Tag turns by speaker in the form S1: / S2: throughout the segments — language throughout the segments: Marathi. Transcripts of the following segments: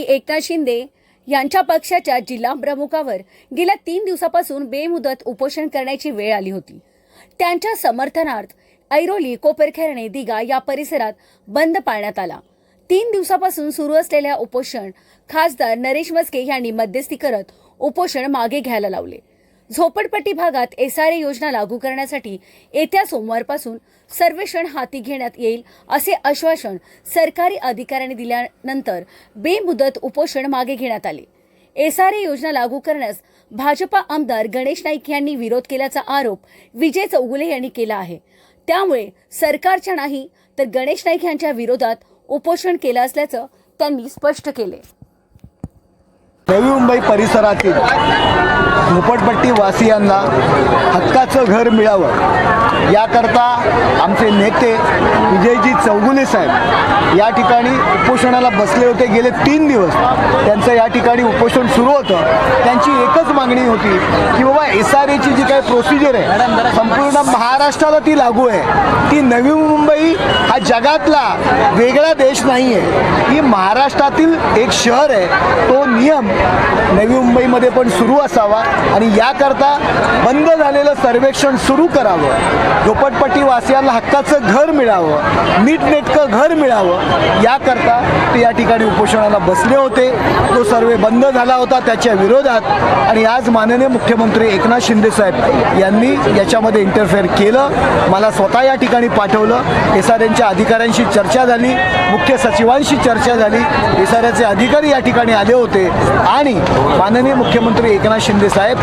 S1: एकनाथ शिंदे यांच्या पक्षाच्या जिल्हा प्रमुखावर गेल्या तीन दिवसापासून बेमुदत उपोषण करण्याची वेळ आली होती. त्यांच्या समर्थनार्थ ऐरोली कोपरखेरणे दिघा या परिसरात बंद पाळण्यात आला. तीन दिवसापासून सुरू असलेल्या उपोषण खासदार नरेश मस्के यांनी मध्यस्थी करत उपोषण मागे घ्यायला लावले. झोपडपट्टी भागात एस आर ए योजना लागू करण्यासाठी येत्या सोमवारपासून सर्वेक्षण हाती घेण्यात येईल असे आश्वासन सरकारी अधिकाऱ्यांनी दिल्यानंतर बेमुदत उपोषण मागे घेण्यात आले. एस आर ए योजना लागू करण्यास भाजपा आमदार गणेश नाईक यांनी विरोध केल्याचा आरोप विजय चौगुले यांनी केला आहे. त्यामुळे सरकारच्या नाही तर गणेश नाईक यांच्या विरोधात उपोषण केलं असल्याचं त्यांनी स्पष्ट केले.
S2: नवी मुंबई परिसरातील झोपडपट्टी वासियांना हक्काचं घर मिळावं. याकरता आमचे नेते विजयजी चौगुले साहेब या ठिकाणी उपोषणाला बसले होते गेले तीन दिवस. त्यांचं या ठिकाणी उपोषण सुरू होतं. त्यांची एकच मागणी होती की बाबा एस आर एची जी काही प्रोसिजर आहे संपूर्ण महाराष्ट्राला ती लागू आहे. ती नवी मुंबई हा जगातला वेगळा देश नाही आहे ही महाराष्ट्रातील एक शहर आहे. तो नियम नवी मुंबईमध्ये पण सुरू असावा आणि याकरता बंद झालेलं सर्वेक्षण सुरू करावं. झोपटपट्टी वासियांना हक्काचं घर मिळावं. नीटनेटकं घर मिळावं. याकरता ते या ठिकाणी उपोषणाला बसले होते. तो सर्वे बंद झाला होता त्याच्या विरोधात. आणि आज माननीय मुख्यमंत्री एकनाथ शिंदे साहेब यांनी याच्यामध्ये इंटरफेअर केलं. मला स्वतः या ठिकाणी पाठवलं. एस आर एनच्या अधिकाऱ्यांशी चर्चा झाली. मुख्य सचिवांशी चर्चा झाली. एस आर एचे अधिकारी या ठिकाणी आले होते. आणि माननीय मुख्यमंत्री एकनाथ शिंदे साहेब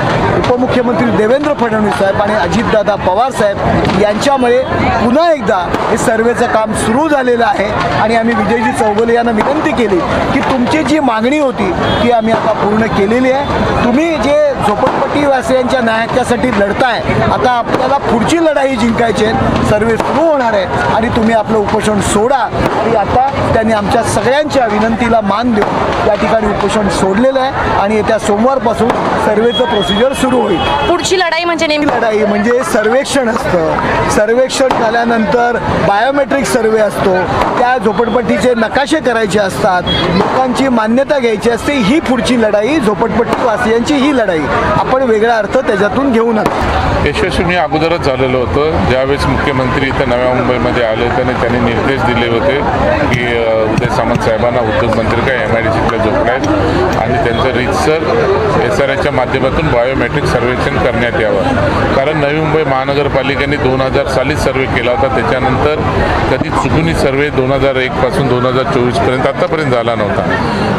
S2: उपमुख्यमंत्री देवेंद्र फडणवीस साहेब आणि अजितदादा पवार साहेब यांच्यामुळे पुन्हा एकदा हे सर्वेचं काम सुरू झालेलं आहे. आणि आम्ही विजयजी चौगले यांना विनंती केली की तुमची जी मागणी होती ती आम्ही आता पूर्ण केलेली आहे. तुम्ही जे झोपडपट्टी वासियांच्या न्यायासाठी लढताय. आता आपल्याला पुढची लढाई जिंकायची आहे. सर्वे सुरू होणार आहे. आणि तुम्ही आपलं उपोषण सोडा. आणि आता त्यांनी आमच्या सगळ्यांच्या विनंतीला मान देऊन या ठिकाणी उपोषण सोडलेलं आहे. आणि येत्या सोमवारपासून सर्वेचं प्रोसिजर सुरू होईल.
S3: पुढची लढाई म्हणजे नेमकी?
S2: लढाई म्हणजे सर्वेक्षण असतं. सर्वेक्षण झाल्यानंतर बायोमेट्रिक सर्वे असतो. त्या झोपडपट्टीचे नकाशे करायचे असतात. लोकांची मान्यता घ्यायची असते. ही पुढची लढाई झोपडपट्टी वासियांची ही लढाई. आपण वेगळा अर्थ त्याच्यातून घेऊ नका
S4: यशस्वी मी अगोदरच झालेलो होतो. ज्यावेळेस मुख्यमंत्री इथं नव्या मुंबईमध्ये आले त्याने त्यांनी निर्देश दिले होते की उदय सामंत साहेबांना उद्योगमंत्री काय एम आय डी सीतल्या झोपड्या आहेत आणि त्यांचं रीतसर एस आर एच्या माध्यमातून बायोमेट्रिक सर्वेक्षण करण्यात यावं. कारण नवी मुंबई महानगरपालिकेने दोन हजार सालीच सर्वे केला होता. त्याच्यानंतर कधी चुकूनही सर्वे दोन हजार एकपासून दोन हजार चोवीसपर्यंत आत्तापर्यंत झाला नव्हता.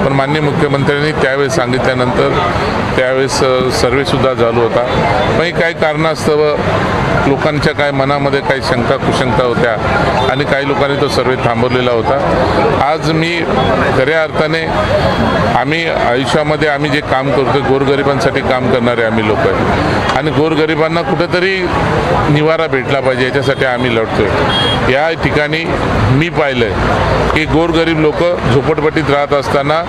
S4: पण माननीय मुख्यमंत्र्यांनी त्यावेळेस सांगितल्यानंतर त्यावेळेस सर्वेसुद्धा चालू होता. पण काही कारणास्तव लोकांच्या काय मनामध्ये काही शंका कुशंका होत्या आणि काही लोकांनी तो सर्वे थांबवलेला होता. आज मी खऱ्या अर्थाने आम्ही आयुष्यामध्ये आम्ही जे काम करतो गोरगरिबांसाठी काम करणारे आम्ही लोक आहे. आणि गोरगरिबांना कुठेतरी निवारा भेटला पाहिजे याच्यासाठी आम्ही लढतोय. या ठिकाणी मी पाहिलं की गोरगरीब लोक झोपडपट्टीत राहत असताना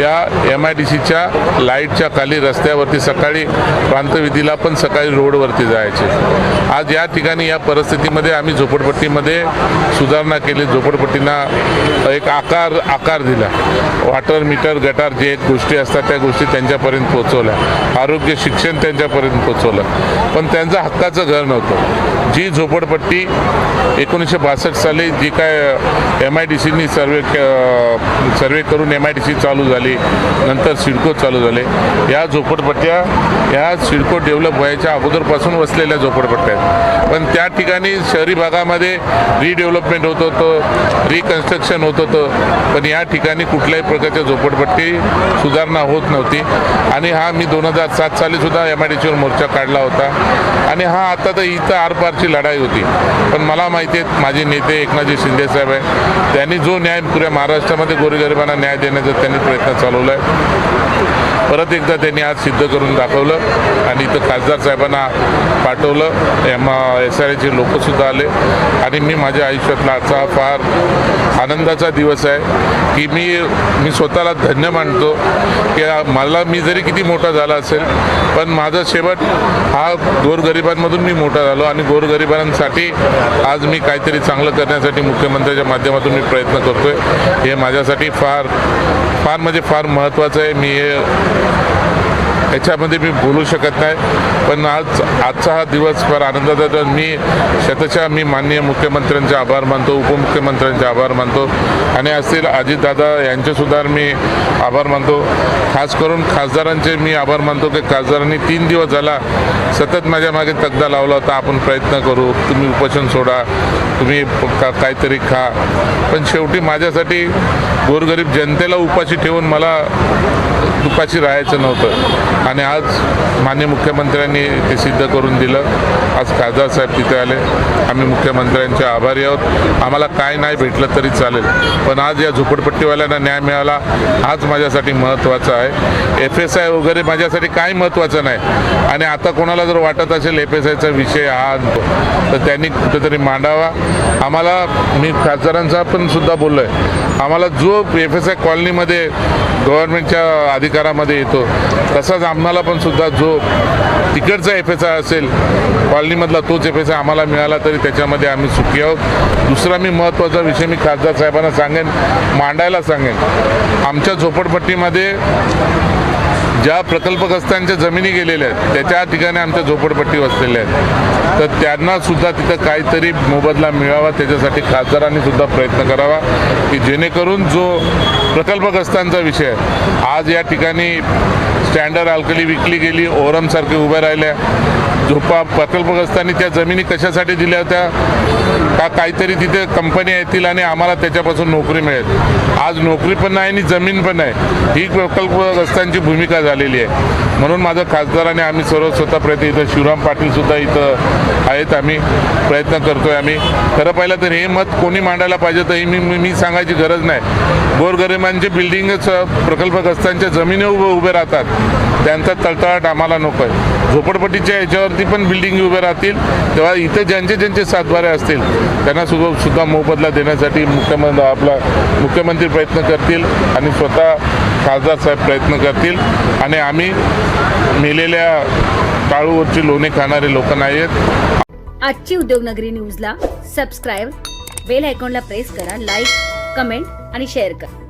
S4: या एम आय डी सीच्या लाईटच्या खाली रस्त्यावरती सकाळी प्रांतविधीला पण सकाळी रोडवरती जायचे. आज या ठिकाणी या परिस्थितीमध्ये आम्ही झोपडपट्टीमध्ये सुधारणा केली. झोपडपट्टींना एक आकार आकार दिला. वॉटर मीटर गटार जे एक गोष्टी असतात त्या गोष्टी त्यांच्यापर्यंत पोहोचवल्या. आरोग्य शिक्षण त्यांच्यापर्यंत पोहोचवलं. पण त्यांचं हक्काचं घर नव्हतं. जी झोपडपट्टी एकोणीसशे बासष्ट साली जी काय एम आय डी सीनी सर्वे सर्वे करून एम आय डी सी चालू झाली नंतर सिडको चालू झाले. या झोपडपट्ट्या या सिडको डेव्हलप व्हायच्या अगोदरपासून वसलेल्या झोपडपट्ट्या आहेत. पण त्या ठिकाणी शहरी भागामध्ये रिडेव्हलपमेंट होत होतं रिकन्स्ट्रक्शन होत होतं. पण या ठिकाणी कुठल्याही प्रकारच्या झोपडपट्टी सुधारणा होत नव्हती. आणि हा मी दोन हजार सात साली सुद्धा एम आय डी सीवर मोर्चा काढला होता. आणि हा आता तर इथं आरपारची लढाई होती. पण मला माहिती आहे माझे नेते एकनाथजी शिंदे साहेब आहे त्यांनी जो न्याय पुऱ्या महाराष्ट्रामध्ये गोरगरिबांना न्याय देण्याचा त्यांनी प्रयत्न चालवला आहे परत एकदा त्यांनी आज सिद्ध करून दाखवलं आणि इथं खासदार साहेबांना पाठवलं. एम एस आर एचे लोकसुद्धा आले. आणि मी माझ्या आयुष्यातला आजचा फार आनंदाचा दिवस आहे की मी मी स्वतःला धन्य मानतो. की मला मी जरी किती मोठा झाला असेल पण माझा शेवट हा गोरगरिबांमधून मी मोठा झालो आणि गोरगरिबांसाठी आज मी काहीतरी चांगलं करण्यासाठी मुख्यमंत्र्याच्या माध्यमातून मी प्रयत्न करतोय. हे माझ्यासाठी फार फार म्हणजे फार महत्त्वाचं आहे. मी हे याच्यामध्ये मी बोलू शकत नाही. पण आज आजचा हा दिवस फार आनंदाचा दिवस मी शतशः मी माननीय मुख्यमंत्र्यांचे आभार मानतो उपमुख्यमंत्र्यांचे आभार मानतो. आणि असतील अजितदादा यांचेसुद्धा मी आभार मानतो. खास करून खासदारांचे मी आभार मानतो की खासदारांनी तीन दिवस झाला सतत माझ्या मागे तगदा लावला होता. आपण प्रयत्न करू. तुम्ही उपोषण सोडा. तुम्ही का काहीतरी खा. पण शेवटी माझ्यासाठी गोरगरीब जनतेला उपाशी ठेवून मला उपाशी राहायचं नव्हतं. आणि आज माननीय मुख्यमंत्र्यांनी ते सिद्ध करून दिलं. आज खासदार साहेब तिथे आले. आम्ही मुख्यमंत्र्यांचे आभारी आहोत. आम्हाला काय नाही भेटलं तरी चालेल. पण आज या झोपडपट्टीवाल्यांना न्याय मिळाला हाच माझ्यासाठी महत्त्वाचा आहे. एफ एस आय वगैरे माझ्यासाठी काही महत्त्वाचं नाही. आणि आता कोणाला जर वाटत असेल एफ एस आयचा विषय हा आणतो तर त्यांनी कुठेतरी मांडावा. आम्हाला मी खासदारांचा पण सुद्धा बोललो आहे आम्हाला जो एफ एस आय कॉलनीमध्ये गव्हर्नमेंटच्या अधिकारामध्ये येतो तसाच आम्हाला पण सुद्धा जो तिकडचा एफ एस आय असेल कॉलनीमधला तोच एफ एस आय आम्हाला मिळाला तरी त्याच्यामध्ये आम्ही सुखी आहोत. दुसरा मी महत्त्वाचा विषय मी खासदार साहेबांना सांगेन मांडायला सांगेन. आमच्या झोपडपट्टीमध्ये ज्या प्रकल्पग्रस्तांच्या जमिनी गेलेल्या आहेत त्याच्या ठिकाणी आमच्या झोपडपट्टी वसलेल्या आहेत. तर त्यांना सुद्धा तिथं काहीतरी मोबदला मिळावा त्याच्यासाठी खासदारांनी सुद्धा प्रयत्न करावा की जेणेकरून जो प्रकल्पग्रस्तांचा विषय आज या ठिकाणी स्टँडर्ड अल्कली विकली गेली ओरमसारखे उभे राहिल्या झोपा प्रकल्पग्रस्तांनी त्या जमिनी कशासाठी दिल्या होत्या? का काहीतरी तिथे कंपन्या येतील आणि आम्हाला त्याच्यापासून नोकरी मिळेल? आज नोकरी पण नाही आणि जमीन पण नाही. ही प्रकल्पग्रस्तांची भूमिका झालेली आहे. म्हणून माझं खासदाराने आम्ही सर्व स्वतः प्रयत्न इथं शिवराम पाटीलसुद्धा इथं आहेत. आम्ही प्रयत्न करतोय आम्ही. खरं पाहिलं तर हे मत कोणी मांडायला पाहिजे तर हे मी मी- मी सांगायची गरज नाही. गोरगरिबांचे बिल्डिंगच प्रकल्पग्रस्तांच्या जमिनी उभे उभे राहतात. त्यांचा तळतळाट आम्हाला नको आहे झोपडपट्टीच्या याच्यावरती पण बिल्डिंग उभे राहतील. तेव्हा इथं ज्यांचे ज्यांचे सातबारे असतील त्यांना सुद्धा सुद्धा मोबदला देण्यासाठी मुख्यमंत्री आपला मुख्यमंत्री प्रयत्न करतील आणि स्वतः खासदार साहेब प्रयत्न करतील. आणि आम्ही मेलेल्या काळूवरची लोणे खाणारे लोक नाही आहेत.
S1: आजची उद्योगनगरी न्यूजला सबस्क्राईब बेल आयकॉनला प्रेस करा लाईक कमेंट आणि शेअर करा.